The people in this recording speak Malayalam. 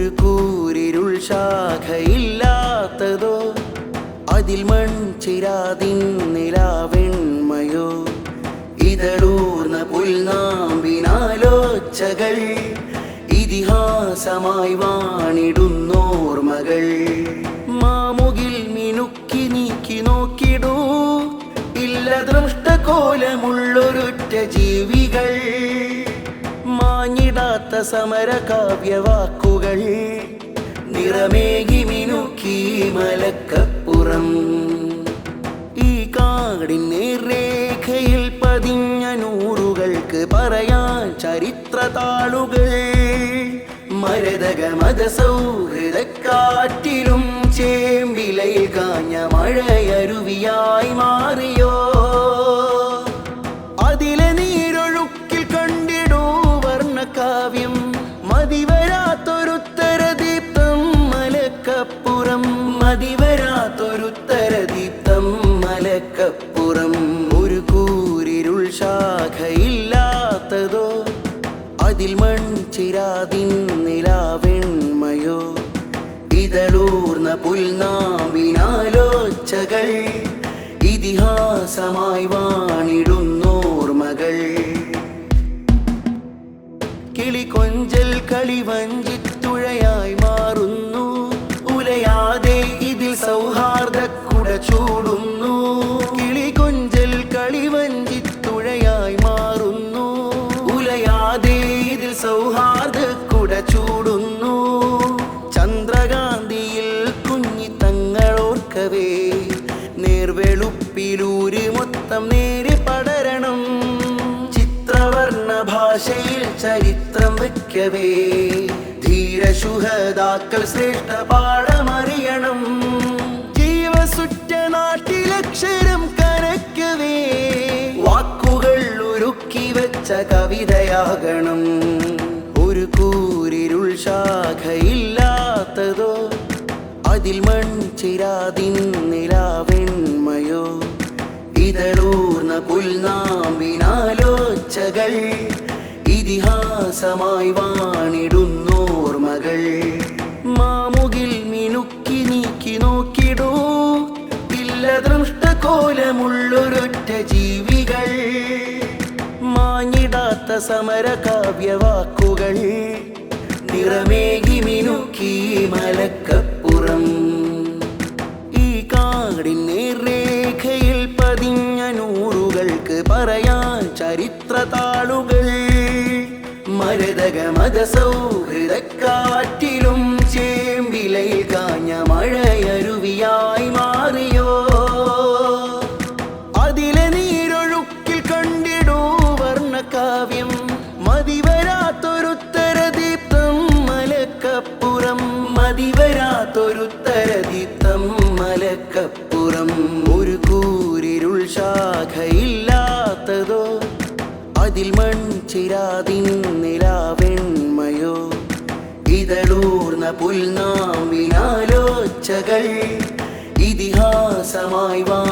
ഒരു കൂരിരുൾ ശാഖയില്ലാത്തതോ? അതിൽ മൺചിരാതിൻ നിലാവെണ്മയോ ഇതളൂർന്ന പുൽനാമ്പിനാലോച്ചകൾ ഇതിഹാസമായി വാണിടുന്നോർമകൾ. മാമുകിൽ മിനുക്കി നീക്കി നോക്കിടൂ. ഇല്ല ദൃഷ്ടകോലമുള്ളൊരുറ്റ ജീവികൾ. മാഞ്ഞിടാത്ത സമര കാവ്യവാക്കുകൾ നിറമേകി മിനുക്കി മലക്കപ്പുറം. ഈ കാടിൻ നേർരേഖയിൽ പതിഞ്ഞ നൂറുകൾക്ക് പറയാൻ ചരിത്ര താളുകൾ മരതക മതസൗഹൃദക്കാറ്റിലും ചേമ്പിലയിൽ കാഞ്ഞ മഴയരുവിയായി മാറിയോ മതിവരാത്തൊരുത്തരദീപ്തം മലക്കപ്പുറം ഒരു കൂരിരുൾ ശാഖയില്ലാത്തതോ? അതിൽ മൺചിരാതിൻ നിലാവെണ്മയോ ഇതളൂർന്ന പുൽനാവിനാലോച്ചകൾ ഇതിഹാസമായി വാണിടുന്നോർമകൾ. കിളി കൊഞ്ചൽ കളിവഞ്ചിത്തുഴയായി മാറുന്നു സൗഹാർദ്ദ കുട ചൂടുന്നു. ചന്ദ്രകാന്തിയിൽ കുഞ്ഞിത്തങ്ങളോർക്കവേ നേർവെളുപ്പിലൂര് മൊത്തം നേരി പടരണം. ചിത്രവർണ ഭാഷയിൽ ചരിത്രം വയ്ക്കവേ ധീരശുഹതാക്കൾ ശ്രേഷ്ഠ പാഠമറിയണം. കവിതയാകണം. ഒരു കൂരിരുൾ ശാഖയില്ലാത്തതോ? അതിൽ മൺചിരാതിൻ നിലാവെണ്മയോ ഇതളൂർന്ന പുൽനാമ്പിനാലോച്ചകൾ ഇതിഹാസമായി വാണിടുന്നോർമകൾ മാഞ്ഞിടാത്ത സമര കാവ്യവാക്കുകൾ നിറമേകി മിനുക്കി മലക്കപ്പുറം. ഈ കാടിൻ നേർരേഖയിൽ പതിഞ്ഞ നൂറുകൾക്ക് പറയാൻ ചരിത്ര താളുകൾ മരതക മതസൗഹൃദക്കാറ്റിലും ചേമ്പിലയിൽ വർണകാവ്യം മതിവരാത്തൊരുത്തരദീപ്തം മലക്കപ്പുറം. മതിവരാത്തൊരുത്തരദീപ്തം മലക്കപ്പുറം. ഒരു കൂരിരുൾ ശാഖയില്ലാത്തതോ? അതിൽ മൺചിരാതിൻ നിലാവെണ്മയോ ഇതളൂർന്ന പുൽനാമിനാലോച്ചകൾ ഇതിഹാസമായി വാ